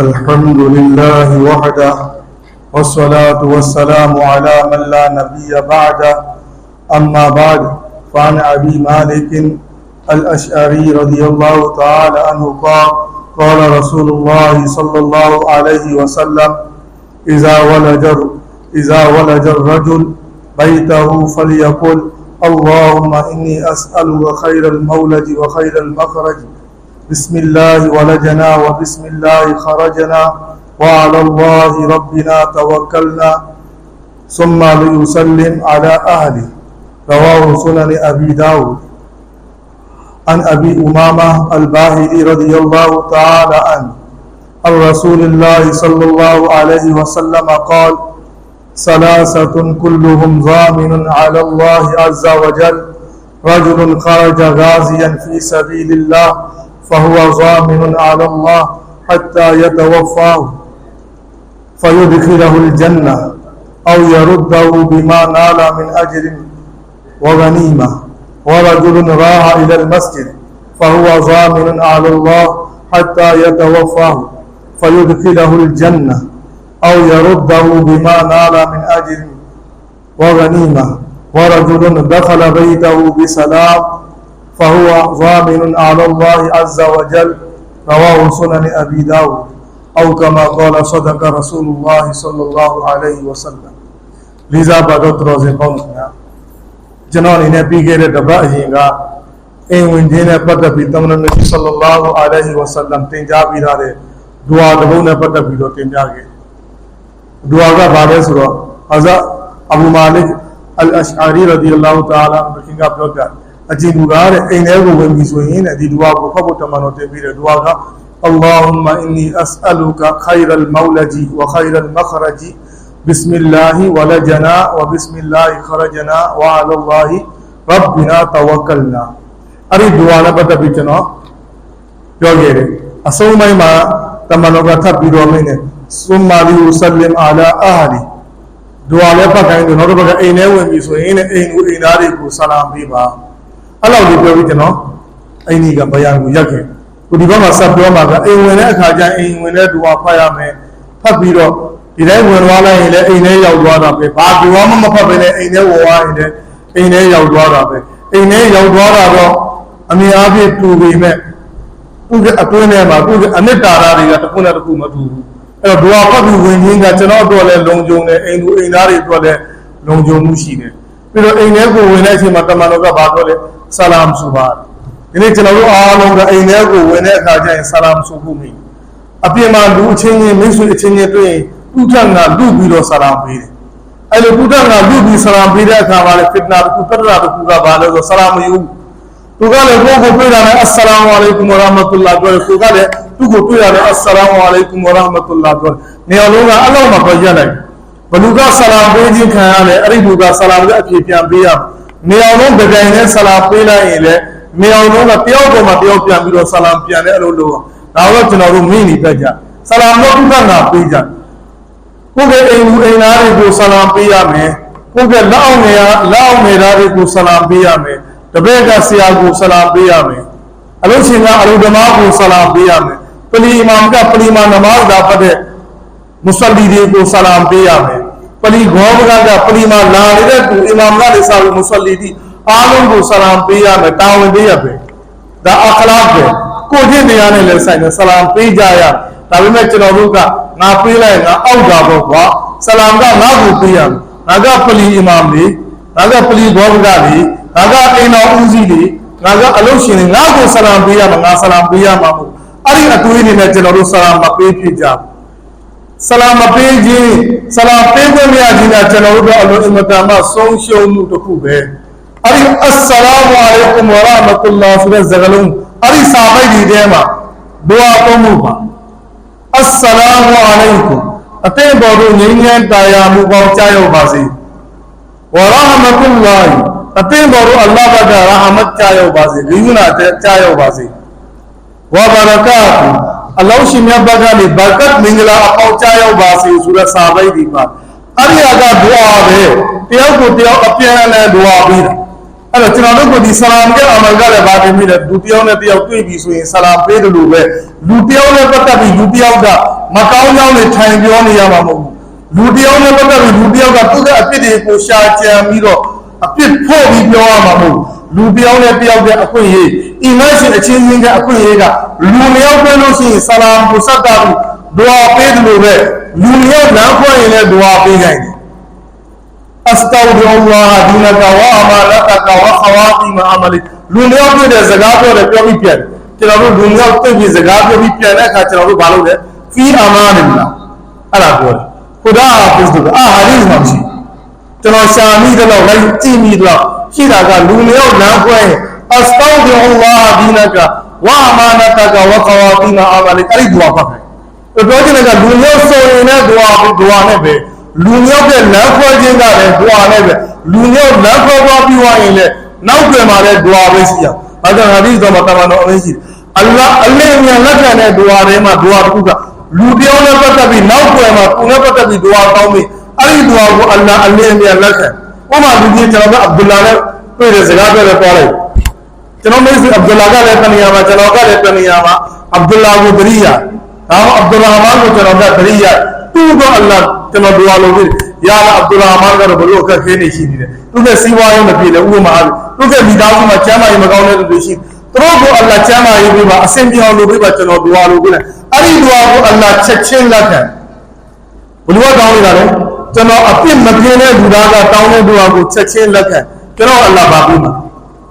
الحمد لله وحده والصلاة والسلام على من لا نبي بعده. أما بعد فعن أبي مالك الأشعري رضي الله تعالى عنه قال قال رسول الله صلى الله عليه وسلم إذا ولج إذا ولج الرجل بيته فليقل اللهم إني أسألك خير المولد وخير المخرج. بسم الله ولجنا وبسم الله خرجنا وعلى الله ربنا توكلنا ثم ليسلم على أهله. رواه سنن أبي داود. عن أبي أمامة الباهلي رضي الله تعالى عنه. عن رسول الله صلى الله عليه وسلم قال ثلاثة كلهم ضامن على الله عز وجل. رجل خرج غازيا في سبيل الله فهو ضامن على الله حتى يتوفاه فيدخله الجنة أو يرده بما نال من أجر وغنيمة. ورجل راح إلى المسجد فهو ضامن على الله حتى يتوفاه فيدخله الجنة أو يرده بما نال من أجر وغنيمة. ورجل دخل بيته بسلام فهو ضامن على الله عز وجل، رواه سنن أبي داود، أو كما قال صدق رسول الله صلى الله عليه وسلم. لذا بدت روز قوم کیا؟ جنہوں نے پی گیرے ڈبا ہی گا۔ اے ونجے نے پتہ بھی تمنا نبی صلی اللہ علیہ وسلم تین جا بھی رہے دعا دبو نے پتہ بھی لو تین جا گے۔ دعا کا بارے سرو۔ حضرت ابو مالک الاشعری رضی اللہ تعالیٰ عنہ، رکھیں گا اپنے င်ကြားပြီးထားတဲ့ဒွါတစ်ပုဒ်နဲ့ပတ်သက်ပြီးတော့တင်ပြခဲ့ဒွါကဘာလဲဆိုတော့ဟာဇာအဘူမာလစ်အလ်အရှအာရီရဒီအလာဟူတာလာဘခင်ကပြောပြအကြည့်လူကားတဲ့အိမ်ထဲကိုဝင်ပြီးဆိုရင်တဲ့ဒီဒွါကိုဖတ်ဖို့တမန်တော်တင်ပြီးတဲ့ဒွါက اللهم إني أسألك خير المولد وخير المخرج بسم الله ولجنا وبسم الله خرجنا وعلى الله ربنا توكلنا အဲ့ဒီဒူဝါနဲ့ပတ်သက်ပြီးကျွန်တော်ပြောခဲ့တယ်အဆုံးပိုင်းမှာတမန်တော်ကထပ်ပြီးတော့မင်းနဲ့သုမာလီဝဆလင်အာလာအာလီဒူဝါလည်းပတ်ခိုင်းတယ်နောက်တစ်ပတ်ကအိမ်ထဲဝင်ပြီဆိုရင်လည်းအိမ်ကိုအိမ်သားတွေကိုဆလာမ်ပေးပါ အဲ့လောက်ကိုပြောပြီးကျွန်တော်အိမ်ကြီးကဘယံကိုရက်ခဲ့ခုဒီဘက်မှာဆက်ပြောမှာကအိမ်ဝင်တဲ့အခါကျအိမ်ဝင်တဲ့ဒူဝါဖတ်ရမယ်ဖတ်ပြီးတော့ဒီတိုင်းဝင်သွားလိုက်ရင်လည်းအိမ်ထဲရောက်သွားတာပဲဘာဒူဝါမှမဖတ်ဘဲနဲ့အိမ်ထဲဝင်သွားရင်လည်းအိမ်ထဲရောက်သွားတာပဲအိမ်ထဲရောက်သွားတာတော့အမြင်အားဖြင့်တူပေမဲ့သူ့ရဲ့အတွင်းထဲမှာသူ့ရဲ့အနစ်တာရတွေကတစ်ခုနဲ့တစ်ခုမတူဘူးအဲ့တော့ဒွါဖတ်ပြီးဝင်ခြင်းကကျွန်တော်တို့လည်းလုံခြုံတယ်အိမ်သူအိမ်သားတွေအတွက်လည်းလုံခြုံမှုရှိတယ် ပြီးတော့အိမ်ထဲကိုဝင်တဲ့အချိန်မှာတမန်တော်ကဘာပြောလဲဆလာမ်ဆူပါဒီနေ့ကျွန်တော်တို့အားလုံးကအိမ်ထဲကိုဝင်တဲ့အခါကျရင်ဆလာမ်ဆူဖို့မိအပြင်မှာလူအချင်းချင်းမိတ်ဆွေအချင်းချင်းတွေ့ရင်ဥထငါလူပြီးတော့ဆလာမ်ပေးတယ်အဲ့လိုဥထငါလူပြီးဆလာမ်ပေးတဲ့အခါမှာလည်းဖစ်နာတစ်ခုပတ္တရာတစ်ခုကဘာလဲဆိုဆလာမ်မယူဘူးသူကလည်းကိုယ့်ကိုတွေ့တာနဲ့အစ္စလာမ်အလိုင်ကွမ်ဝရဟမတုလာပြောတယ်သူကလည်းသူ့ကိုတွေ့ရတယ်အစ္စလာမ်အလိုင်ကွမ်ဝရဟမတုလာပြောတယ်နေရာလုံးကအလောက်မှာပြောရလိုက် ဘလူကဆလာမ်ပေးခြင်းခံရတယ်အဲ့ဒီလူကဆလာမ်ကအပြည့်ပြန်ပေးရနေရာလုံးကြိုင်နဲ့ဆလာမ်ပေးလိုက်ရင်လည်းနေရာလုံးကတယောက်ပေါ်မှာတယောက်ပြန်ပြီးတော့ဆလာမ်ပြန်တဲ့အလိုလိုဒါတော့ကျွန်တော်တို့မိနေတတ်ကြဆလာမ်တော့ဥပ္ပငါပေးကြကိုယ့်ရဲ့အိမ်လူအိမ်သားတွေကိုဆလာမ်ပေးရမယ်ကိုယ့်ရဲ့လက်အောင်နေရလက်အောင်နေသားတွေကိုဆလာမ်ပေးရမယ်တပည့်ကဆရာကိုဆလာပေးရမယ်အလို့ရှင်ကအလို့ဓမ္မကိုဆလာပေးရမယ်ပလီအီမာမ်ကပလီမာနမာဇ်ဒါဖတ်တဲ့ မုဆလီတွေကိုဆလာပေးရမယ်ပလီဂောဘကကပလီမာလာနေတဲ့သူအီမာမ်ကလည်းစာလို့မုဆလီဒီအားလုံးကိုဆလာပေးရမယ်တာဝန်ပေးရပဲဒါအခလာပဲကိုချင်းတရားနဲ့လည်းဆိုင်တယ်ဆလာပေးကြရဒါပေမဲ့ကျွန်တော်တို့ကငါပေးလိုက်ငါအောက်တာပေါ့ကွာဆ ဆလံပေးရမှာငါဆလံပေးရမှာမဟုတ်အဲ့ဒီအတွေးအနေနဲ့ကျွန်တော်တို့ဆလံမပေးဖြစ်ကြဆလံမပေးခြင်းဆလံပေးခွင့်မရခြင်းကကျွန်တော်တို့အလိုအင်မတန်မှဆုံးရှုံးမှုတစ်ခုပဲအဲ့ဒီအစ္စလာမုအလိုင်ကွမ်ဝရဟမတုလာဆိုတဲ့စကားလုံးအဲ့ဒီစာပိုက်ဒီထဲမှာဒွါသုံးမှုပါအစ္စလာမုအလိုင်ကွမ်အသင်တော်တို့ငြိမ်းချမ်းတရားမှုပေါင်းကြားရောက်ပါစေဝရဟမတုလာအသင်တော်တို့အလ္လာဟ်ဘက်ကရာဟမတ်ကြားရောက်ပါစေဂိယူနာကြားရောက်ပါစေဝဘာရကာတ် အလောရှိမြတ်ဘက်ကနေဘာကတ်မင်္ဂလာအပေါက်ကြားရောက်ပါစေဆိုတဲ့စာပိုက်ဒီမှာအဲ့ဒီကဒွါပဲတယောက်ကိုတယောက်အပြန်အလှန်ဒွါပြီးတာအဲ့တော့ကျွန်တော်တို့ကဒီဆလာမ်ရဲ့အမန်ကလည်းဗာတင်ပြီးတယ်လူတယောက်နဲ့တယောက်တွေ့ပြီဆိုရင်ဆလာမ်ပေးတယ်လို့ပဲလူတယောက်နဲ့ပတ်သက်ပြီးလူတယောက်ကမမကောင်းကြောင်းတွေထိုင်ပြောနေရမှာမဟုတ်ဘူးလူတစ်ယောက်နဲ့ပတ်သက်ပြီးလူတစ်ယောက်ကသူ့ရဲ့အဖြစ်တွေကိုရှာကြံပြီးတော့အဖြစ်ဖို့ပြီးပြောရမှာမဟုတ်ဘူး လူတယောက်နဲ့တယောက်ရဲ့အခွင့်အရေးအီမန်ရှင်အချင်းချင်းကအခွင့်အရေးကလူလျောက်ပဲလို့ရှိရင်ဆလာမ်ကိုဆက်တာဘူးဒွါပေးတယ်လို့ပဲလူလျောက်လမ်းခွဲရင်လည်းဒွါပေးနိုင်တယ်အစတောဒီအလ္လာဟ်ဒီနကဝါအမာလကကဝါခဝါတီမအမလီလူလျောက်ပြတဲ့စကားပြောတယ်ပြောပြီးပြန်ကျွန်တော်တို့လူလျောက်သိပြီးစကားပြောပြီးပြန်တဲ့အခါကျွန်တော်တို့ဘာလုပ်လဲဖီအာမာနီလာအဲ့ဒါပြောတယ်ခုဒါဟာပြစ်တယ်အာဟာဒီမှာရှိကျွန်တော်ရှာမိတယ်လို့လိုက်ကြည့်မိတယ်လို့ ရှိတာကလူလျောက်လမ်းခွဲအစတောင်းဒီအလ္လာဟ်ဒီနကဝါမာနတကဝကဝတီနာအာမလီအဲ့ဒီဒုအာဖတ်တယ်ပြောချင်တာကလူလျောက်ဆိုရင်လည်းဒုအာဒုအာနဲ့ပဲလူလျောက်တဲ့လမ်းခွဲခြင်းကလည်းဒုအာနဲ့ပဲလူလျောက်လမ်းခွဲသွားပြီးွားရင်လည်းနောက်တွင်မှာလည်းဒုအာပဲရှိရဘာကြောင့်ဟာဒီသ်တော်မှာတမန်တော်အရေးရှိတယ်အလ္လာဟ်အလင်းမြန်လက်ခံတဲ့ဒုအာထဲမှာဒုအာတစ်ခုကလူတယောက်နဲ့ပတ်သက်ပြီးနောက်ွယ်မှာသူနဲ့ပတ်သက်ပြီးဒုအာတောင်းပြီးအဲ့ဒီဒုအာကိုအလ္လာဟ်အလင်းမြန်လက်ခံ ဥပမာလူကြီးကျွန်တော်ကအဗ္ဒူလာနဲ့တွေ့တဲ့စကားပြောတယ်ပြောလိုက်။ကျွန်တော်မိတ်ဆွေအဗ္ဒူလာကလည်းတနေရာမှာကျွန်တော်ကလည်းတနေရာမှာအဗ္ဒူလာကိုတရိယာ။ဒါမှအဗ္ဒူလာမာန်ကိုကျွန်တော်ကတရိယာ။သူ့တော့အလ္လာဟ်ကျွန်တော်ဒွါလုပ်ပြီးရာလာအဗ္ဒူလာမာန်ကတော့ဘလို့အခက်ခဲနေရှိနေတယ်သူကစီးပွားရေးမပြေလေဥပမာသူကမိသားစုမှာကျမ်းမာရေးမကောင်းတဲ့လူတွေရှိသူတို့ကိုအလ္လာဟ်ကျမ်းမာရေးပေးပါအဆင်ပြေအောင်လုပ်ပေးပါကျွန်တော်ဒွါလုပ်ပြီးတယ်အဲ့ဒီဒွါကိုအလ္လာဟ်ချက်ချင်းလက်ခံဘလို့တောင်းနေတာလဲ ကျွန်တော်အပြစ်မပြင်းတဲ့လူသားကတောင်းတဲ့ဒွါကိုချက်ချင်းလက်ခံကျွန်တော်အလ္လာဟ်ပါပြီးမှာ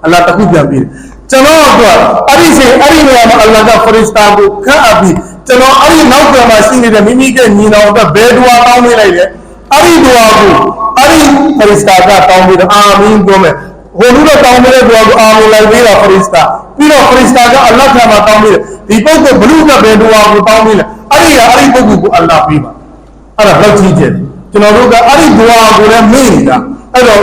အလ္လာဟ်တခုပြန်ပြီးကျွန်တော်အတွက်အဲ့ဒီချိန်အဲ့ဒီနေရာမှာအလ္လာဟ်ကဖရစ်စတာကိုခန့်အပ်ပြီးကျွန်တော်အဲ့ဒီနောက်ပြန်မှာရှိနေတဲ့မိမိကညီတော်အတွက်ဘယ်ဒွါတောင်းပေးလိုက်လဲအဲ့ဒီဒွါကိုအဲ့ဒီဖရစ်စတာကတောင်းပြီးတော့အာမင်ပြောမယ်ဟိုလူတော့တောင်းပေးတဲ့ဒွါကိုအာမင်လိုက်ပြီးတော့ဖရစ်စတာပြီးတော့ဖရစ်စတာကအလ္လာဟ်ကမှာတောင်းပေးတယ်ဒီပုဂ္ဂိုလ်ဘလူကဘယ်ဒွါကိုတောင်းပေးလဲအဲ့ဒီကအဲ့ဒီပုဂ္ဂိုလ်ကိုအလ္လာဟ်ပေးပါအဲ့ဒါလောက်ကြီးကျယ် ကျွန်တော်တို့ကအဲ့ဒီဒွါကိုလည်းမေ့နေတာအဲ့တော့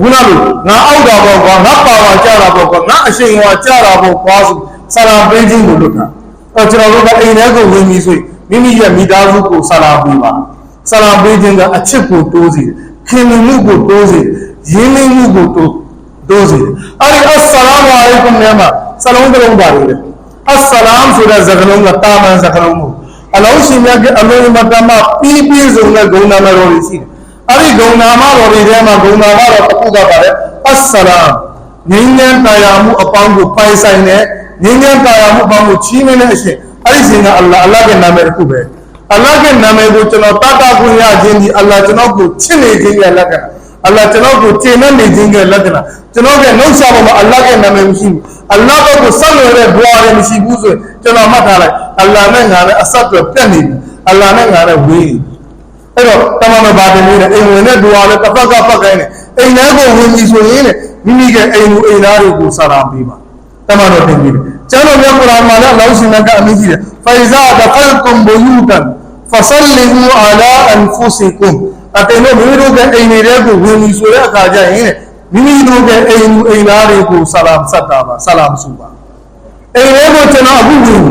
ခုနကငါအောက်တာပေါ့ကွာငါပါဝါကြတာပေါ့ကွာငါအရှိန်ဝါကြတာပေါ့ကွာဆိုဆလာပေးခြင်းကိုလုပ်တာအဲ့ကျွန်တော်တို့ကအိမ်ထဲကိုဝင်ပြီးဆိုရင်မိမိရဲ့မိသားစုကိုဆလာပေးပါဆလာပေးခြင်းကအချစ်ကိုတိုးစေခင်မင်မှုကိုတိုးစေရင်းနှီးမှုကိုတိုးတိုးစေအဲ့ဒီအစ္စလာမ်အလိုင်ကွမ်နဲ့မှာစလုံးတုံးပါလေအစ္စလာမ်ဆိုတဲ့စကားလုံးကတာမန်စကားလုံးမဟုတ် အလုံးရှင်မြတ်ကအလိုမတမပြီးပြည့်စုံတဲ့ဂုဏ်နာမတော်တွေရှိတယ်အဲ့ဒီဂုဏ်နာမတော်တွေထဲမှာဂုဏ်နာမတော်တစ်ခုကပါတယ်အစ္စလာမ်ငြိမ်းချမ်းတရားမှုအပေါင်းကိုပိုင်ဆိုင်တဲ့ငြိမ်းချမ်းတရားမှုအပေါင်းကိုချီးမွမ်းတဲ့အရှင်အဲ့ဒီရှင်ကအလ္လာဟ်အလ္လာဟ်ရဲ့နာမည်တစ်ခုပဲအလ္လာဟ်ရဲ့နာမည်ကိုကျွန်တော်တတ်တာခွင့်ရခြင်းဒီအလ္လာဟ်ကျွန်တော်ကိုချစ်နေခြင်းရဲ့လက္ခဏာအလ္လာဟ်ကျွန်တော်ကိုကျေနပ်နေခြင်းရဲ့လက္ခဏာကျွန်တော်ရဲ့နှုတ်ဆက်ပေါ်မှာအလ္လာဟ်ရဲ့နာမည်မရှိဘူးအလ္လာဟ်ကိုဆက်နွယ်တဲ့ဘွားရမရှိဘူးဆိုရင် ကျွန်တော်မှတ်ထားလိုက်အလ္လာဟ်နဲ့ငါနဲ့အဆက်အသွယ်ပြတ်နေပြီအလ္လာဟ်နဲ့ငါနဲ့ဝေးနေအဲ့တော့တမန်တော်ဘာတင်နေလဲအိမ်ဝင်တဲ့ဒွါလည်းတစ်ဖက်ကဖက်ကိုင်းနေအိမ်ထဲကိုဝင်ပြီဆိုရင်မိမိရဲ့အိမ်လူအိမ်သားတွေကိုစာရာပေးပါတမန်တော်တင်ပြီးတယ်ကျမ်းတော်မြတ်ကုရ်အာန်မှာလည်းအလောင်းရှင်ကအမိကြီးတယ်ဖိုင်ဇာဒခလ်ကွမ်ဘူယူတန်ဖဆလီဟူအလာအန်ဖူစီကွမ်အတင်တို့မိမိတို့ရဲ့အိမ်တွေကိုဝင်ပြီဆိုတဲ့အခါကျရင်မိမိတို့ရဲ့အိမ်လူအိမ်သားတွေကိုဆလာမ်ဆက်တာပါဆလာမ်ဆူပါ အိမ်လေးကိုကျွန်တော်အခုဝင်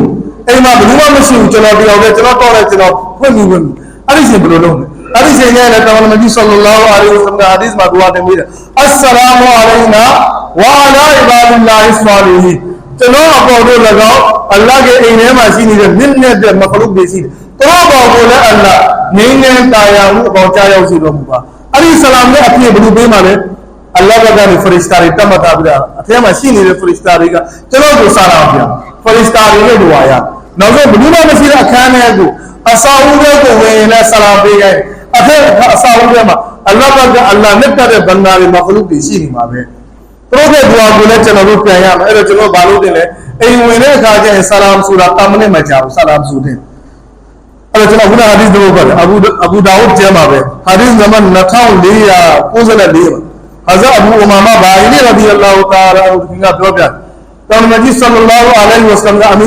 အိမ်မှာဘယ်သူမှမရှိဘူးကျွန်တော်တယောက်တည်းကျွန်တော်တော့လဲကျွန်တော်ဖွင့်ပြီးဝင်အဲ့ဒီရှင်ဘယ်လိုလုပ်လဲအဲ့ဒီရှင်ရဲ့တော်မကြီးဆလ္လာလဟ်အလိုင်းဝါဆလမ်ကဟာဒီစ်မှာဒူဝါတင်ပြီးတယ်အစ္စလာမုအလိုင်နာဝါအလာအီဘာဒူလာဟ်ဆာလီဟီကျွန်တော်အပေါ်တို့၎င်းအလ္လာဟ်ရဲ့အိမ်ထဲမှာရှိနေတဲ့မြင့်မြတ်တဲ့မခလုတ်တွေရှိတယ်။တော်တော်ကိုလည်းအလ္လာဟ်ငြိမ်းချမ်းတာယာမှုအပေါ်ကြားရောက်စေတော်မူပါ။အဲ့ဒီဆလာမ်နဲ့အပြည့်ဘယ်လိုပေးမှလဲ။ اللہ بగాని فرشతారిట اتھے ہم اسی نہیں رہے فرشتاری کا چلو جو سارا ہو گیا فرشتاری نے آیا نوزو بنینا مسیر اکھان ہے جو اساو تو ہوئے انہیں سلام دے گئے اتے اساو دے ما اللہ کا بغا اللہ نے کرے بننا دی مخلوق دیشی نہیں ماوے تو دے دعا کو نے چلو رو پیا ہم۔ اے چلو بالو دے لے۔ اے وینے کھا جائے سلام سورا تم نے میں جاؤ سلام سو دے اے چلو ہن حدیث دو پر۔ ابو ابو داؤد جمع ہے حدیث نمبر 9494 حضرت ابو امامہ تو وسلم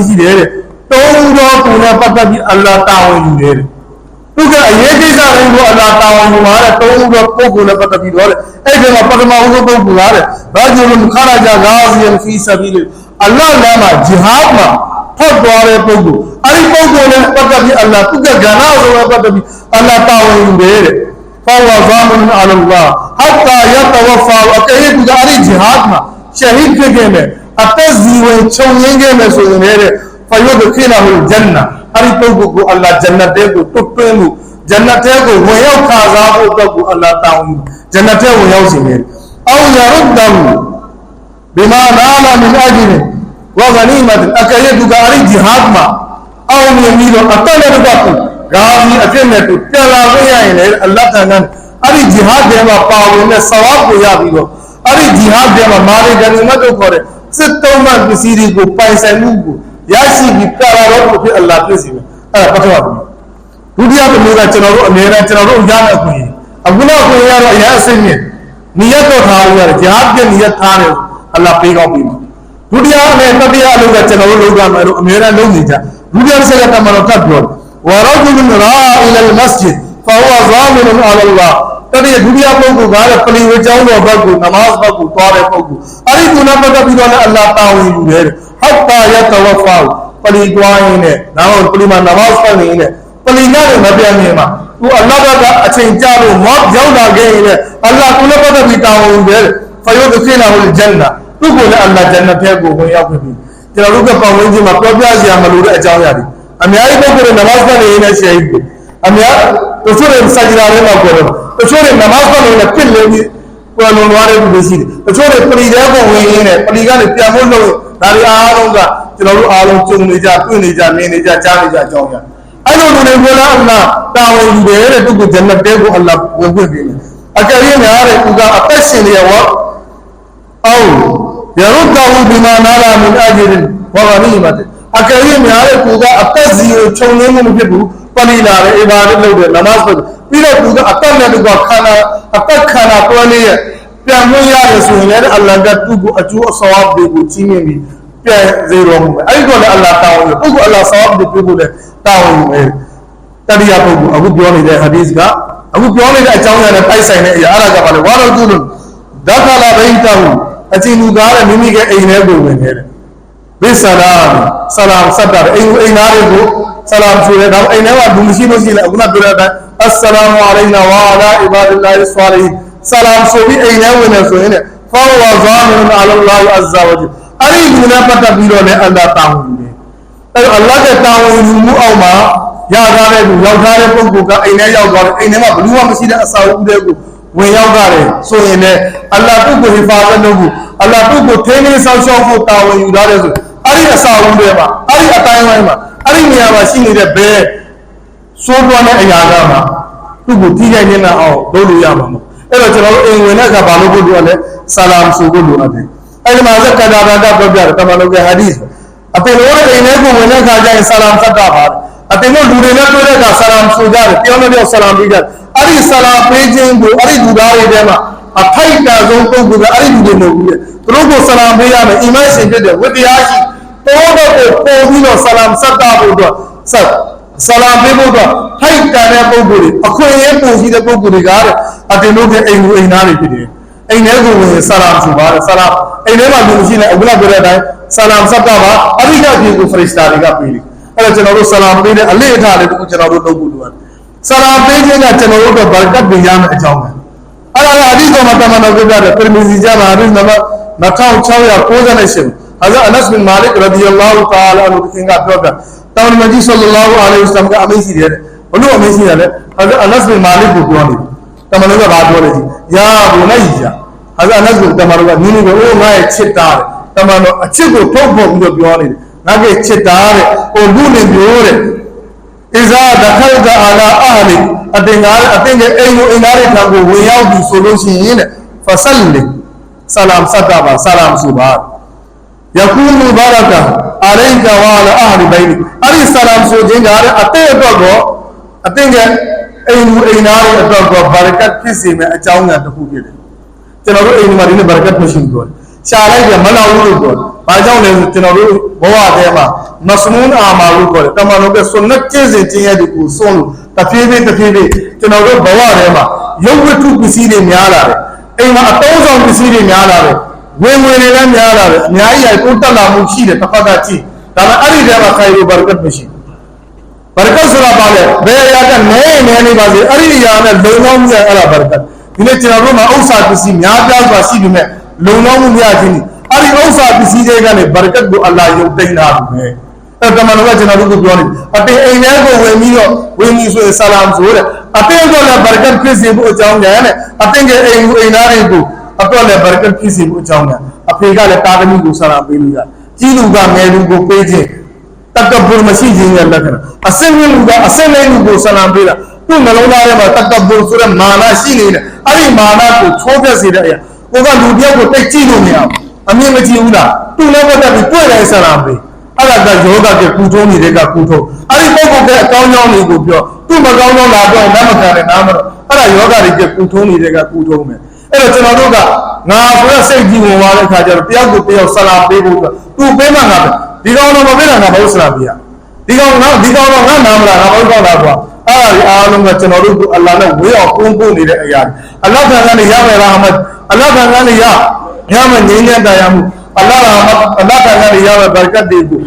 تو ان کو پونا پتہ بھی اللہ تعالی دے تو کہ یہ کیسا ہے وہ اللہ تعالی ہمارا تو ان کو پونا پتہ بھی دے رہے۔ اے جمع ما ہو تو بلا رہے رجل خرج غازیا فی سبیل اللہ۔ نامہ جہاد میں فوت تو على الله۔ တော်ခုနဟာဒီသဘောပါတယ်အဘူအဘူဒါဝုဒ်ကျမ်းပါပဲဟာဒီနံပါတ်2494ပါဟာဇာအဘူအမာမဘာအီနီရဒီအလ္လာဟူတာလာကပြောပြတော်မကြီးဆလ္လာလဟ်အလိုင်းဝါဆလ ابھی جہاد دیما پاؤ میں ثواب کو یاد ہو ابھی جہاد دیما مارے جانے مت کرے ستو من کسیری کو پیسے لوگو یاسی کی پیارا رو کو پھر اللہ کے سینے اے پتہ ہے دنیا میں میرا چنا رو میرا چنا رو جان کو ہے اب گناہ کو یار یا سین نیت تو تھا یار جہاد کے نیت تھا نے اللہ پہ گاؤں بھی دنیا میں تبیا لوگا چنا رو لوگا میرا میرا لوگ نہیں تھا دنیا سے کہتا مرو تب ورجل راء الى المسجد فهو ظالم على الله တတိယဒုတိယပုဂ္ဂိုလ်ကတော့ပလီဝေကျောင်းတော်ဘက်ကိုနမတ်ဘက်ကိုသွားတဲ့ပုဂ္ဂိုလ်အဲ့ဒီသူနဲ့ပတ်သက်ပြီးတော့လည်းအလ္လာဟ်တာဝန်ယူတယ်ဟတ်တာယတဝဖာပလီသွားရင်းနဲ့နောက်ပလီမှာနမတ်ဆက်နေရင်းနဲ့ပလီနဲ့မပြောင်းနေမှာသူအလ္လာဟ်ကအချိန်ကြာလို့မော့ရောက်လာခဲ့ရင်လည်းအလ္လာဟ်သူနဲ့ပတ်သက်ပြီးတာဝန်ယူတယ်ဖယုဒ်ခိလာဟူလ်ဂျန်နာသူ့ကိုလည်းအလ္လာဟ်ဂျန်နတ်ထဲကိုဝင်ရောက်ခဲ့ပြီကျွန်တော်တို့ကပတ်ဝန်းကျင်မှာပြောပြစရာမလိုတဲ့အကြောင်းအရာတွေအများကြီးပုဂ္ဂိုလ်နမတ်ဆက်နေရင်းနဲ့ဆရာကြီးအများ တချို့တွေစာကြရာတွေမှာပြောတယ်တချို့တွေနမတ်ဆက်နေလည်းပြစ်လို့ပြီးပေါ်လွန်သွားတဲ့လူတွေရှိတယ်တချို့တွေပရိသေကိုဝင်ရင်းနဲ့ပရိကနေပြန်ဖို့လုပ်ဒါတွေအားလုံးကကျွန်တော်တို့အားလုံးကြုံနေကြတွေ့နေကြနေနေကြကြားနေကြအကြောင်းအရာအဲ့လိုလူတွေကိုလည်းအလ္လာဟ်တာဝန်ယူတယ်တဲ့သူကဂျန်နတ်တဲကိုအလ္လာဟ်ဝင်ခွင့်ပေးတယ်အကယ်၍များတဲ့သူကအသက်ရှင်နေရောအော်ယရုဒ္ဒဟူဘီမာနာလာမင်အဂျီရ်ဝဂနီမတ်အကယ်၍များတဲ့သူကအသက်စီကိုခြုံငင်းမှုမဖြစ်ဘူး ပလီလာတဲ့အိဘာဒတ်လုပ်တဲ့နမတ်ဆိုပြီးတော့သူကအသက်နဲ့သူကခန္ဓာအသက်ခန္ဓာတွဲလေးရဲ့ပြန်လို့ရတယ်ဆိုရင်လည်းအလ္လာဟ်ကသူ့ကိုအကျိုးအဆောအပ်တွေကိုကြီးမြင့်ပြီးပြန်စေတော်မူမယ်အဲ့ဒီတော့လည်းအလ္လာဟ်တောင်းတယ်ပုဂ္ဂိုလ်အလ္လာဟ်ဆောအပ်တွေပြုဖို့လည်းတောင်းမယ်တတိယပုဂ္ဂိုလ်အခုပြောနေတဲ့ဟာဒီစ်ကအခုပြောနေတဲ့အကြောင်းအရာနဲ့တိုက်ဆိုင်တဲ့အရာအဲ့ဒါကဘာလဲဝါရဒူလဒခလာဘိတဟူအချင်းလူသားတဲ့မိမိရဲ့အိမ်ထဲကိုဝင်နေတယ်ဘိဆလာမ်ဆလာမ်ဆက်တာအိမ်အိမ်သားတွေကို ဆလာမ်ဆိုတဲ့ဒါအိမ်ထဲမှာလူမရှိလို့ရှိရင်အခုနပြောတဲ့အတိုင်းအစ္စလာမူအလိုင်နာဝါအလာအီဘာဒူလာဟ်ဆွာလီဆလာမ်ဆိုပြီးအိမ်ထဲဝင်နေဆိုရင်ဖာဝါဇာမန်အလလာဟ်အဇ္ဇဝဂျအဲ့ဒီလူနဲ့ပတ်သက်ပြီးတော့လည်းအလ္လာဟ်တောင်းယူတယ်အဲ့တော့အလ္လာဟ်ရဲ့တောင်းယူမှုအောက်မှာရထားတဲ့လူရောက်ထားတဲ့ပုဂ္ဂိုလ်ကအိမ်ထဲရောက်သွားတယ်အိမ်ထဲမှာဘလူးမှမရှိတဲ့အစာအုပ်တွေကိုဝင်ရောက်ကြတယ်ဆိုရင်လည်းအလ္လာဟ်သူ့ကိုဟိဖာဇတ်လုပ်ဖို့အလ္လာဟ်သူ့ကိုထိန်းသိမ်းဆောင်ရှောက်ဖို့တာဝန်ယူထားတယ်ဆိုအဲ့ဒီအစာအုပ်တွေမှာအဲ့ဒီအတိုင်းဝိုင်းမှာ အဲ့ဒီနေရာမှာရှိနေတဲ့ဘဲစိုးတွန်းတဲ့အရာကမှသူ့ကိုထိခိုက်နေတာအောင်လုပ်လို့ရမှာမဟုတ်အဲ့တော့ကျွန်တော်တို့အိမ်ဝင်တဲ့အခါဘာလို့ဖို့လိုလဲဆလာမ်ဆိုဖို့လိုတယ်အဲ့ဒီမှာဇက်ကတာဘာတာပြောပြတယ်တမန်တော်ရဲ့ဟာဒီစ်အပင်လို့အိမ်ထဲကိုဝင်တဲ့အခါကျရင်ဆလာမ်ဆက်တာပါတယ်အတင်တို့လူတွေနဲ့တွေ့တဲ့အခါဆလာမ်ဆိုကြတယ်ပြောနေပြောဆလာမ်ပေးကြတယ်အဲ့ဒီဆလာမ်ပေးခြင်းကိုအဲ့ဒီလူသားတွေထဲမှာအထိုက်တာဆုံးပုဂ္ဂိုလ်ကအဲ့ဒီလူတွေမဟုတ်ဘူးလေသူတို့ကိုဆလာမ်ပေးရမယ်အီမန်ရှင်ဖြစ်တယ်ဝတ္တရားရှိ တော့တော့ကိုပေါ်ပြီးတော့ဆလာမ်ဆက်တာဖို့အတွက်ဆက်ဆလာမ်ပေးဖို့အတွက်ထိုက်တန်တဲ့ပုဂ္ဂိုလ်တွေအခွင့်အရေးပုံရှိတဲ့ပုဂ္ဂိုလ်တွေကတဲ့အတင်တို့ရဲ့အိမ်ကိုအိမ်သားတွေဖြစ်တယ်အိမ်ထဲကိုဝင်ဆလာမ်ဆိုပါတယ်ဆလာမ်အိမ်ထဲမှာလူမရှိနေအခုနပြောတဲ့အတိုင်းဆလာမ်ဆက်တာပါအရိကပြေကိုဖရစ်စတာတွေကပေးတယ်အဲ့တော့ကျွန်တော်တို့ဆလာမ်ပေးတဲ့အလေးအထားလေးတခုကျွန်တော်တို့လုပ်ဖို့လိုတယ်ဆလာမ်ပေးခြင်းကကျွန်တော်တို့ကဘာကတ်ပေးရမယ့်အကြောင်းပဲအဲ့ဒါကအဒီကောင်မှာတမန်တော်ပြောပြတယ်ပရမီစီကျမ်းမှာအဒီနံပါတ်2698 ဟာဇာအနတ်ဘင်မာလစ်ရဒီအလ္လာဟူတာအာလာလို့ခင်ကပြောပြတောင်းမကြီးဆလ္လာလဟ်အလိုင်းဝဆလမ်ကအမေးရှိတယ်ဘလို့အမေးရှိတယ်လဲဟာဇာအနတ်ဘင်မာလစ်ကိုပြောနေတမန်တော်ကဘာပြောလဲကြီးယာဘူနိုင်ယာဟာဇာအနတ်ဘင်တမန်တော်ကနင်းနေကိုအိုးငါရဲ့ချစ်တာတမန်တော်အချစ်ကိုထုတ်ဖို့ပြီးတော့ပြောနေတယ်ငါကချစ်တာတဲ့ဟိုလူနေပြောတဲ့ဣဇာဒခလကအာလာအဟလီအတင်ကားအတင်ရဲ့အိမ်ကိုအိမ်သားတွေထံကိုဝင်ရောက်ပြီဆိုလို့ရှိရင်တဲ့ဖဆလ်လီဆလာမ်ဆတ်တာပါဆလာမ်ဆိုပါ ယကူမူဘာရကာအရိကဝါလာအဟလီဘိုင်အဲ့ဒီဆလာမ်ဆိုခြင်းကလည်းအတဲ့အတွက်ကိုအတင်ရဲ့အိမ်ကိုအိမ်သားတွေအတွက်ကိုဘာရကတ်ဖြစ်စေမယ့်အကြောင်းအရာတစ်ခုဖြစ်တယ်ကျွန်တော်တို့အိမ်မှာဒီနေ့ဘာရကတ်မရှိဘူးပြောတယ်ရှာလိုက်တယ်မလောက်ဘူးလို့ပြောတယ်။ဘာကြောင့်လဲဆိုကျွန်တော်တို့ဘဝထဲမှာမစမွန်အာမာလို့ခေါ်တယ်။တမန်တော်ကဆွနတ်ကျင့်စဉ်ကျင့်ရတဲ့ကိုစွန့်လို့တဖြည်းဖြည်းတဖြည်းဖြည်းကျွန်တော်တို့ဘဝထဲမှာရုပ်ဝတ္ထုပစ္စည်းတွေများလာတယ်။အိမ်မှာအတောဆောင်ပစ္စည်းတွေများလာတယ်။ ဝင်ဝင်တွေလည်းများလာတယ်။အများကြီးတိုးတက်လာမှုရှိတယ်တစ်ဖက်ကကြည့်။ဒါပေမဲ့အဲ့ဒီထဲမှာခိုင်ရိုဘာရကတ်မရှိဘူး။ဘာရကတ်ဆိုတာပါလေဘယ်အရာကနဲနဲနေပါစေအဲ့ဒီအရာနဲ့လုံလောက်မှုရဲ့အဲ့ဒါဘာရကတ်ဒီနေ့ကျွန်တော်တို့မှာဥစ္စာပစ္စည်းများပြားစွာရှိနေမဲ့လုံလောက်မှုမရခြင်းအဲ့ဒီဥစ္စာပစ္စည်းတွေကနေဘာရကတ်ကိုအလ္လာဟ်ယုတ်သိမ်းတာပဲအဲ့တမန်တော်ကကျွန်တော်တို့ကိုပြောနေအတင်းအိမ်ထဲကိုဝင်ပြီးတော့ဝင်ပြီးဆိုရင်ဆလာမ်ဆိုတဲ့အတင်းတော့လည်းဘာရကတ်ဖြစ်စေဖို့အကြောင်းညာနဲ့အတင်းကအိမ်ကိုအိမ်သားတွေကို အတော့လည်းဘာရကတ်ဖြစ်စေဖို့အကြောင်းညာအဖေကလည်းတာသမီကိုဆလာမ်ပေးလို့ရကြီးလူကငယ်လူကိုပေးခြင်းတက္ကပုရမရှိခြင်းရဲ့လက္ခဏာအစင်းလူကအစင်းလေးလူကိုဆလာမ်ပေးတာသူ့နှလုံးသားထဲမှာတက္ကပုရဆိုတဲ့မာနရှိနေတယ်အဲ့ဒီမာနကိုချိုးဖျက်စေတဲ့အရာကိုကလူတယောက်ကိုတိတ်ကြည့်လို့မရဘူးအမြင်မကြည့်ဘူးလားသူ့လည်းပတ်သက်ပြီးတွေ့တယ်ဆလာမ်ပေးအဲ့ဒါကယောဂကကုထုံးနေတဲ့ကကုထုံးအဲ့ဒီပုဂ္ဂိုလ်ကအကောင်းကြောင်းတွေကိုပြောသူ့မကောင်းကြောင်းလာတော့လက်မခံနဲ့နားမတော့အဲ့ဒါယောဂတွေကကုထုံးနေတဲ့ကကုထုံးပဲ အဲ့တော့ကျွန်တော်တို့ကငါဆိုတဲ့စိတ်ကြီးဝင်သွားတဲ့ခါကျတော့တယောက်ကိုတယောက်ဆလာပေးဖို့သူပေးမှငါပဲဒီကောင်တော့မပေးတာငါဘာလို့ဆလာပေးရဒီကောင်ငါဒီကောင်တော့ငါနားမလားငါဘာလို့ကောင်းတာကွာအဲ့ဒါဒီအားလုံးကကျွန်တော်တို့ကအလ္လာဟ်နဲ့ဝေးအောင်ပုံပို့နေတဲ့အရာအလ္လာဟ်ကလည်းရမယ်လားအမတ်အလ္လာဟ်ကလည်းရရမယ်ငြိမ်းချမ်းတရားမှုအလ္လာဟ်ကအလ္လာဟ်ကလည်းရမယ်ဘာကတ်တွေကို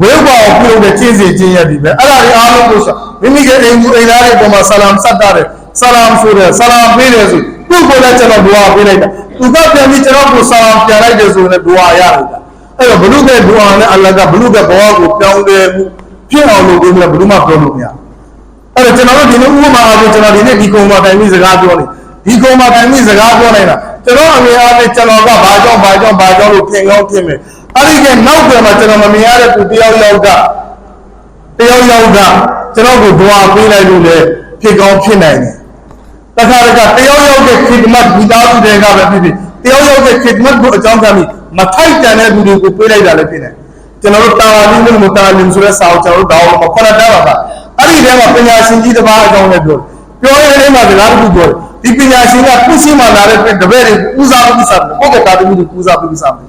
ဝေဘာကိုပြုလုပ်တဲ့ချင်းစီချင်းရည်ပဲအဲ့ဒါတွေအားလုံးကိုဆိုမိမိရဲ့အိမ်ကူအိမ်သားတွေပေါ်မှာဆလာမ်ဆက်တာတယ်ဆလာမ်ဆိုတယ်ဆလာမ်ပေးတယ်ဆို သူ့ကိုလည်းကျွန်တော်ဒွါပေးလိုက်တာသူကပြန်ပြီးကျွန်တော်ကိုဆလာမ်ပြန်လိုက်တယ်ဆိုရင်ဒွါရလိုက်တာအဲ့တော့ဘလူတဲ့ဒွါနဲ့အလ္လာဟ်ကဘလူတဲ့ဘဝကိုပြောင်းလဲမှုဖြစ်အောင်လုပ်ပေးလို့ဘလူမှပြောလို့မရအဲ့တော့ကျွန်တော်တို့ဒီနေ့ဥပမာအားဖြင့်ကျွန်တော်ဒီနေ့ဒီကုံမှာတိုင်ပြီးစကားပြောနေဒီကုံမှာတိုင်ပြီးစကားပြောနေတာကျွန်တော်အမြင်အားဖြင့်ကျွန်တော်ကဘာကြောင့်ဘာကြောင့်ဘာကြောင့်လို့ပြင်ကောင်းပြင်မယ်အဲ့ဒီကနောက်ပြန်မှာကျွန်တော်မမြင်ရတဲ့သူတယောက်ယောက်ကတယောက်ယောက်ကကျွန်တော်ကိုဒွါပေးလိုက်လို့လေဖြစ်ကောင်းဖြစ်နိုင်တယ် တခါတခါတယောက်ယောက်ရဲ့ခိဒမတ်မိသားစုတွေကပဲဖြစ်ဖြစ်တယောက်ယောက်ရဲ့ခိဒမတ်ကိုအကြောင်းပြပြီးမထိုက်တန်တဲ့လူတွေကိုပေးလိုက်တာလည်းဖြစ်တယ်ကျွန်တော်တို့တာဝါလိမမတာလင်ဆိုတဲ့စာအုပ်ကျွန်တော်တို့တော့ခေါ်တာပါပါအဲ့ဒီထဲမှာပညာရှင်ကြီးတစ်ပါးအကြောင်းလည်းပြောပြောရတဲ့မှာစကားတစ်ခုပြောဒီပညာရှင်ကခုရှိမှလာတဲ့တပည့်တွေဦးစားပြီးစားတယ်ကိုယ့်ကတာသမီးတွေဦးစားပြီးစားတယ်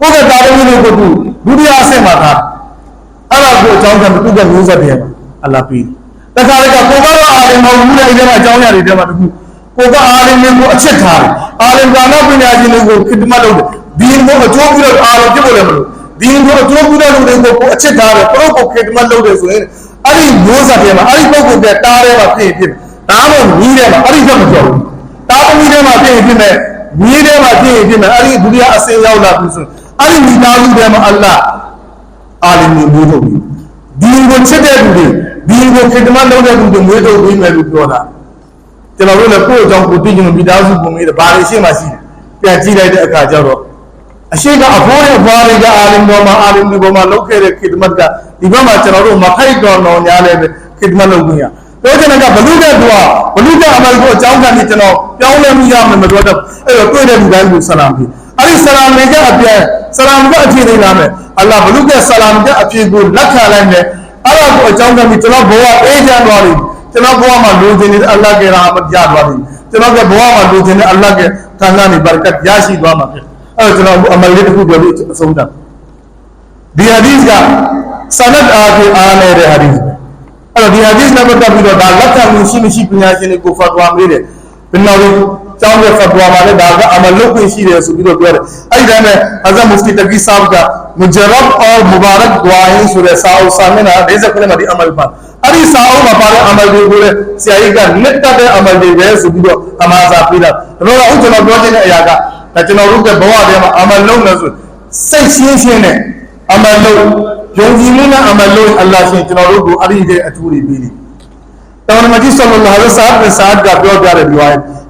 ကိုယ့်ကတာသမီးတွေကိုသူဒုတိယအဆင့်မှာထားအဲ့ဒါကိုအကြောင်းကသူကမျိုးဆက်တယ်အလ္လာပြီးတခါတခါကိုကတော့ အာရင်မဟုတ်ဘူးလေအဲ့ဒီမှာအကြောင်းရတွေထဲမှာတခုကိုကအာရင်ကိုအချက်ထားတယ်အာရင်ကနောက်ပညာရှင်တွေကိုခိဒမတ်လုပ်တယ်ဒီလိုအကျိုးပြုတော့အာရင်ပြဖို့လည်းမလို့ဒီလိုအကျိုးပြုတဲ့လူတွေကိုအချက်ထားတယ်ပရောကိုခိဒမတ်လုပ်တယ်ဆိုရင်အဲ့ဒီမျိုးဆက်ထဲမှာအဲ့ဒီပုဂ္ဂိုလ်ကတားထဲမှာဖြစ်ဖြစ်ဒါမှမဟုတ်ညီးထဲမှာအဲ့ဒီချက်မပြောဘူးတားသမီးထဲမှာဖြစ်ဖြစ်မဲ့ညီးထဲမှာဖြစ်ဖြစ်မဲ့အဲ့ဒီဒုတိယအစင်ရောက်လာပြီဆိုအဲ့ဒီမိသားစုထဲမှာအလ္လာဟ်အာလင်ကိုမိုးထုတ်ပြီးဒီကိုချစ်တဲ့လူတွေ ဒီကိုခိတမလုပ်တဲ့လူတွေမွေးထုတ်ပြီးမယ်လို့ပြောတာကျွန်တော်တို့လည်းကိုယ့်အကြောင်းကိုသိချင်လို့မိသားစုပုံမေးတယ်ဘာတွေရှိမှရှိတယ်ပြန်ကြည့်လိုက်တဲ့အခါကျတော့အရှိကအဖိုးရဲ့ဘွားတွေကအာလင်ပေါ်မှာအာလင်ဒီပေါ်မှာလုပ်ခဲ့တဲ့ခိတမတ်ကဒီဘက်မှာကျွန်တော်တို့မဖိုက်တော်တော်ညာလည်းခိတမတ်လုပ်ခွင့်ရပြောချင်တာကဘလူတဲ့သူကဘလူတဲ့အမလ်ကိုအကြောင်းကနေကျွန်တော်ပြောင်းလဲမိရမယ်မပြောတော့အဲ့တော့တွေ့တဲ့လူတိုင်းကိုဆလာမ်ပြီးအဲ့ဒီဆလာမ်တွေကအပြန်ဆလာမ်ကအဖြစ်နေလာမယ်အလ္လာဟ်ဘလူတဲ့ဆလာမ်ကအဖြစ်ကိုလက်ခံလိုက်မယ် အဲ့ဒါကိုအကြောင်းကနေကျွန်တော်ဘဝအေးချမ်းသွားပြီကျွန်တော်ဘဝမှာလူချင်းတဲ့အလ္လာဟ်ကရာမတ်ရသွားပြီကျွန်တော်ကဘဝမှာလူချင်းတဲ့အလ္လာဟ်ကထံကနေဘာရကတ်ရရှိသွားမှာဖြစ်အဲ့တော့ကျွန်တော်အမလ်လေးတစ်ခုပြောပြီးအဆုံးသတ်ဒီဟာဒီစ်ကဆနတ်အားဖြင့်အားနေတဲ့ဟာဒီစ်အဲ့တော့ဒီဟာဒီစ်နဲ့ပတ်သက်ပြီးတော့ဒါလက်ခံမှုရှိမရှိပညာရှင်တွေကိုဖတ်သွားမေးတယ်ဘယ်လိုကျောင်းရဲ့ဖတ်သွားမှာလဲ ဒါကအမလုတ်ခွင့်ရှိတယ်ဆိုပြီးတော့ပြောတယ်အဲ့ဒီတည်းနဲ့ဟဇမုဖတီတကီဆာဘ်ကမဂျရဘ်အော်မူဘာရက်ဒွါအင်းဆိုတဲ့စာအုပ်စာမျက်နှာ40ခုနဲ့မှဒီအမလ်ပါအဲ့ဒီစာအုပ်မှာပါတဲ့အမလ်တွေကိုလည်းဆရာကြီးကလက်တက်တဲ့အမလ်တွေပဲဆိုပြီး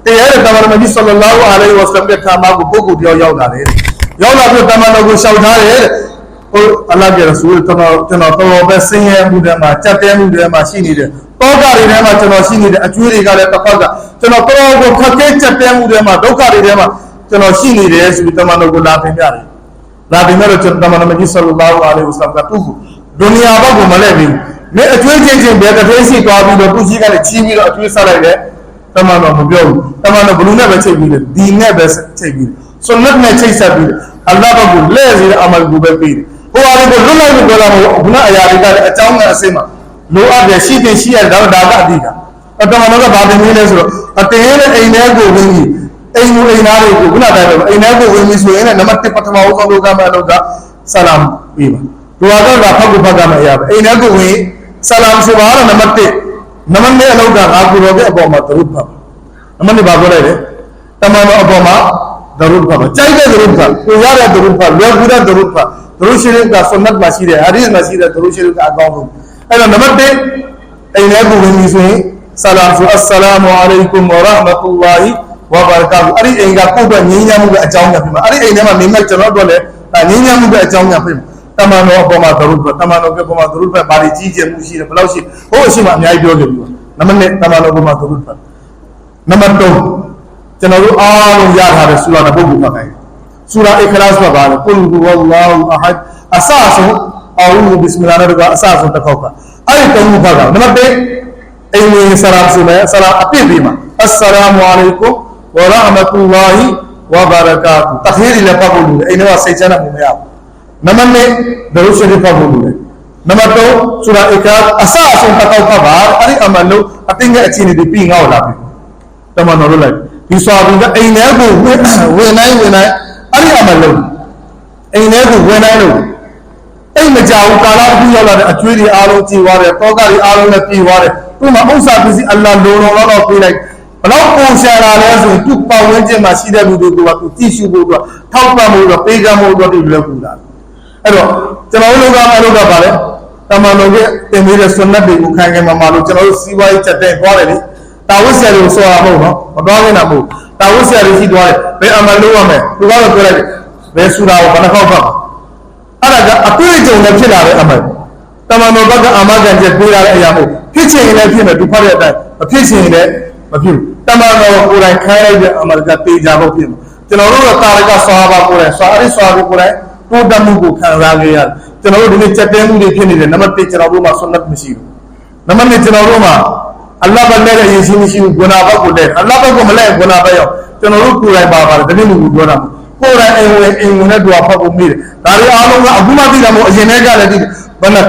တရားတဲ့တမန်တော်ကြီးဆလလောအလိုင်းဝါဆလမ်ရဲ့ခါမကိုပုဂ္ဂိုလ်တယောက်ရောက်လာတယ်ရောက်လာပြီးတမန်တော်ကိုရှောက်ထားတယ်ဟိုအလ္လာဟ်ရဲ့ရဆူလ်ကျွန်တော်ကျွန်တော်တော်ပဲဆင်းရဲမှုတွေမှာကြက်တဲမှုတွေမှာရှိနေတယ်တောကတွေထဲမှာကျွန်တော်ရှိနေတဲ့အကျွေးတွေကလည်းတစ်ဖက်ကကျွန်တော်တော်ကိုခက်ခဲကြက်တဲမှုတွေမှာဒုက္ခတွေထဲမှာကျွန်တော်ရှိနေတယ်ဆိုပြီးတမန်တော်ကိုလာတင်ပြတယ်လာတင်ပြတော့ကျွန်တော်တမန်တော်ကြီးဆလလောအလိုင်းဝါဆလမ်ကသူ့ကိုဒုနီယာဘက်ကိုမလဲပြီးမင်းအကျွေးချင်းချင်းဘယ်တစ်ဖက်စီသွားပြီးတော့သူ့ကြီးကလည်းချီးပြီးတော့အကျွေးဆက်လိုက်တယ် တမန်တော်မပြောဘူးတမန်တော်ဘလူနဲ့ပဲချိန်ပြီးတယ်ဒီနဲ့ပဲချိန်ပြီးတယ်ဆွန်နတ်နဲ့ချိန်ဆက်ပြီးတယ်အလ္လာဟ်ဘက်ကိုလဲစေတဲ့အမလ်ကိုပဲပြီးတယ်ဟိုအားကိုလွတ်လိုက်လို့ပြောတာမဟုတ်ဘူးခုနအရာတွေကလည်းအကြောင်းနဲ့အစင်းမှာလိုအပ်တယ်ရှိတင်ရှိရတယ်ဒါတော့ဒါကအဓိကအတမန်တော်ကဘာတင်နေလဲဆိုတော့အတင်းနဲ့အိမ်ထဲကိုဝင်ပြီးအိမ်ကိုအိမ်သားတွေကိုခုနတိုင်းပဲအိမ်ထဲကိုဝင်ပြီးဆိုရင်လည်းနံပါတ်1ပထမဦးဆုံးလုပ်ကမ်းမဲ့လုပ်ကဆလာမ်ပေးပါဒွါကတော့ဖတ်ကိုဖတ်ကမဲ့အရာပဲအိမ်ထဲကိုဝင်ဆလာမ်ဆိုပါတော့နံပါတ်1 နံပါတ်2အလောက်ကငါကိုရောတဲ့အပေါ်မှာဒရုဒ်ဖတ်နံပါတ်2ဘာပြောလိုက်လဲတမန်တော်အပေါ်မှာဒရုဒ်ဖတ်ကြိုက်တဲ့ဒရုဒ်ဖတ်ကိုရတဲ့ဒရုဒ်ဖတ်လွယ်ကူတဲ့ဒရုဒ်ဖတ်ဒရုရှိရကဆွန်နတ်မှာရှိတယ်ဟာဒီစ်မှာရှိတယ်ဒရုရှိရကအကောင်းဆုံးအဲ့တော့နံပါတ်1အိမ်ထဲကိုဝင်ပြီဆိုရင်ဆလာမ်ဆိုအစ္စလာမူအလိုင်ကွမ်ဝရဟမတူလာဟီဝဘာရကာတူအဲ့ဒီအိမ်ကကိုယ့်အတွက်ငြိမ်းချမ်းမှုကအကြောင်းညာဖြစ်မှာအဲ့ဒီအိမ်ထဲမှာနေမဲ့ကျွန်တော်တို့လည်းငြိမ်းချမ်းမှုကအကြောင်းညာဖြစ်မှာ တမန်တော်အပေါ်မှာဒရုပဲတမန်တော်ကအပေါ်မှာဒရုပဲဘာတွေကြီးကျယ်မှုရှိတယ်ဘယ်လောက်ရှိဟိုအရှိမှအများကြီးပြောခဲ့ပြီနံပါတ်1တမန်တော်အပေါ်မှာဒရုပဲနံပါတ်2ကျွန်တော်တို့အားလုံးရထားတဲ့ဆူလာတစ်ပုဒ်ကိုမှတ်ခိုင်းဆူလာအခလာစ်မှာပါတယ်ကုလ်ဟူဝါလာဟူအဟဒ်အစအဆုံးအာဝူဘစ်မလာနဲ့ကအစအဆုံးတစ်ခေါက်ကအဲ့ဒီတုံးခုဖတ်တာနံပါတ်1အိမ်ဝင်ဆလာမ်ဆိုမယ်ဆလာအပြည့်ပြီးမှာအစ္စလာမူအလိုင်ကွမ်ဝရဟမတူလာဟီဝဘာရကာတူတခီးလည်းပတ်ဖို့လို့အိမ်ထဲမှာစိတ်ချမ်းသာမှုမရဘူး နံပါတ်2ဒရုရှရီဖတ်ဖို့လို့နံပါတ်3ဆူလာအကာအစအဆုံးတစ်ခေါက်ဖတ်ပါအဲ့ဒီအမလို့အတင်းရဲ့အခြေအနေတွေပြီးငေါ့လာပြီတမန်တော်တို့လိုက်ဒီစွာပြီးကအိမ်ထဲကိုဝင်ဝင်တိုင်းဝင်တိုင်းအဲ့ဒီအမလို့အိမ်ထဲကိုဝင်တိုင်းလို့အိမ်မကြောက်ကာလတစ်ခုရောက်လာတဲ့အကျွေးတွေအားလုံးကြည်သွားတယ်တောကတွေအားလုံးလည်းပြေးသွားတယ်သူ့မှာဥစ္စာပစ္စည်းအလ္လာလိုတော်တော့ပေးလိုက်ဘလောက်ပုံရှာလာလဲဆိုရင်သူ့ပတ်ဝန်းကျင်မှာရှိတဲ့လူတွေကသူကြည့်ရှုဖို့ကထောက်ပံ့ဖို့ကပေးကမ်းဖို့တော့ဒီလိုကူတာ အဲ့တော့ကျွန်တော်တို့ကမလုပ်တော့ပါလေတမန်တော်ရဲ့တင်ပေးတဲ့ဆွမ်းနတ်တွေကိုခံခံမှာမလို့ကျွန်တော်တို့စီးပွားရေးချက်တဲ့သွားတယ်လေတာဝတ်ဆရာတွေကိုဆိုတာမဟုတ်နော်မတော်နေတာမဟုတ်တာဝတ်ဆရာတွေရှိသွားတယ်ဘယ်အမှလုပ်ရမလဲသူကတော့ပြောလိုက်တယ်ဘယ်ဆူတာကိုဘယ်နှခေါက်ဖတ်အဲ့ဒါကအတွေ့အကြုံနဲ့ဖြစ်လာတဲ့အမှန်တမန်တော်ဘက်ကအမဂန်ချက်ပေးရတဲ့အရာမဟုတ်ဖြစ်ချင်ရင်လည်းဖြစ်မယ်သူဖတ်တဲ့အတိုင်းမဖြစ်ချင်ရင်လည်းမဖြစ်ဘူးတမန်တော်ကိုယ်တိုင်ခိုင်းလိုက်တဲ့အမှန်ကတေချာဖို့ဖြစ်မှာကျွန်တော်တို့ကတာရကဆွာပါကိုယ်တိုင်ဆွာအဲ့ဒီဆွာကိုကိုယ်တိုင် တိုးတက်မှုကိုခံစားခဲ့ရတယ်ကျွန်တော်တို့ဒီနေ့စက်တဲမှုတွေဖြစ်နေတယ်နံပါတ်1ကျွန်တော်တို့မှာဆွမ်းနတ်မရှိဘူးနံပါတ်2ကျွန်တော်တို့မှာအလ္လာဟ်ဘက်နဲ့ယဉ်ရှိမရှိဘူးဂုဏဘက်ကိုလည်းအလ္လာဟ်ဘက်ကိုမလဲဂုဏဘက်ရောက်ကျွန်တော်တို့ကိုယ်တိုင်ပါပါတယ်ဒီနေ့မျိုးပြောတာကိုယ်တိုင်အိမ်ဝင်အိမ်ဝင်နဲ့တူဖတ်ဖို့မိတယ်ဒါတွေအားလုံးကအခုမှသိတာမဟုတ်အရင်တည်းကလည်းသိတယ်ဘယ်နဲ့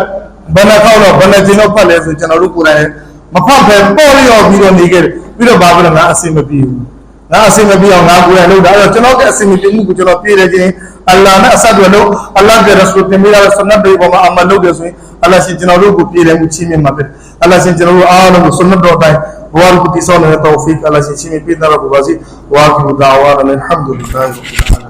ဘယ်နဲ့ခေါက်တော့ဘယ်နဲ့ကျင်းတော့ဖတ်လဲဆိုကျွန်တော်တို့ကိုယ်တိုင်မဖတ်ပဲပေါ်လျော်ပြီးတော့နေခဲ့တယ်ပြီးတော့ဘာဖြစ်လဲငါအဆင်မပြေဘူးငါအဆင်မပြေအောင်ငါကိုယ်တိုင်လုပ်တာအဲ့တော့ကျွန်တော်ကအဆင်မပြေမှုကိုကျွန်တော်ပြေးတယ်ချင်း အလ္လာဟ်နဲ့အဆက်တွေလို့အလ္လာဟ်ရဲ့ရဆူလ်တင်မိတာဆွနတ်တွေပေါ်မှာအမလုပ်တယ်ဆိုရင်အလ္လာဟ်ရှင်ကျွန်တော်တို့ကိုပြေးတယ်မှုချင်းမြင်မှာဖြစ်အလ္လာဟ်ရှင်ကျွန်တော်တို့အားလုံးကိုဆွနတ်တော်တိုင်းဘဝကိုတည်ဆောက်နေတဲ့တောဖီကအလ္လာဟ်ရှင်ချင်းမြင်ပြေးတာတော့ပါစီဝါကူဒါဝါရလ်ဟမ်ဒူလ illah ရဘ်အလ်အာလမီ